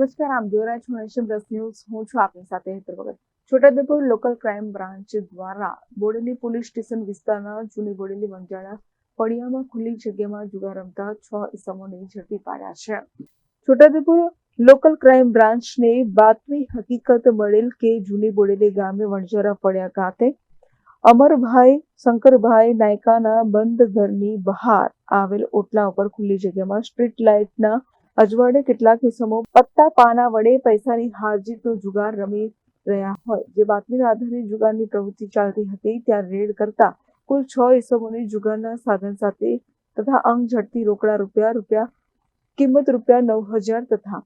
નમસ્કાર આમ જોઈ રહ્યા છો નેશન ન્યૂઝ હું છું આપની સાથે Hetar Bhagat Chhotaudepur local crime branch દ્વારા બોડેલી પોલીસ સ્ટેશન વિસ્તારના જૂની બોડેલી વંજાળા પડિયામાં ખુલ્લી જગ્યામાં જુગાર રમતા છ ઇસમોને ઝડપી પાડ્યા છે છોટાઉદેપુર લોકલ ક્રાઇમ બ્રાન્ચને બાતમી હકીકત મળેલ કે જૂની બોડેલી ગામે વણઝારા પડ્યા ખાતે અમરભાઈ શંકરભાઈ નાયકાના બંધ ઘરની બહાર આવેલ ઓટલા ઉપર ખુલ્લી જગ્યામાં સ્ટ્રીટ લાઇટના અજવાળે કેટલાક ઇસમો પત્તા પાના વડે પૈસાની હારજીતનો જુગાર રમી રહ્યા હોય. જે બાતમીના આધારે જુગારની પ્રવૃત્તિ ચાલતી હતી, ત્યાં રેડ કરતા કુલ છ ઇસમોને જુગારના સાધન સાથે તથા અંગ ઝડપી રોકડા રૂપિયા રૂપિયા કિંમત રૂપિયા નવ હજાર તથા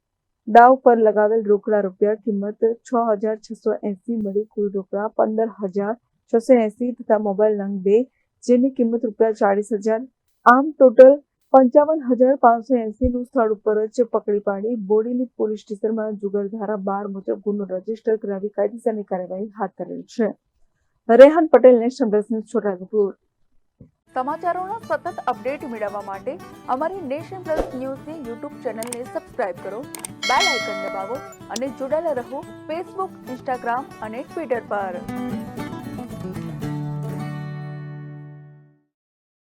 દાવ પર લગાવેલ રોકડા રૂપિયા કિંમત છ હજાર છસો એસી મળી કુલ રોકડા પંદર હજાર છસો એસી તથા મોબાઈલ નંગ બે, જેની કિંમત રૂપિયા ચાળીસ હજાર. આમ ટોટલ પંચાવન હજાર પાંચસો એસી નું સ્થળ ઉપર જ પકડી પાડી બોડેલી પોલીસ સ્ટેશનમાં જુગર ધારા બાર મુજબ ગુનો રજિસ્ટર કરાવી કાયદેસરની કાર્યવાહી હાથ ધરેલ છે. Rehan Patel plus news Chhotaudepur. સમાચારોનો સતત અપડેટ મેળવવા માટે અમારી નેશન પ્લસ ન્યૂઝની યુટ્યુબ ચેનલને સબસ્ક્રાઇબ કરો, બેલ આઇકન દબાવો અને જોડાયેલા રહો ફેસબુક, ઇન્સ્ટાગ્રામ અને ટ્વિટર પર.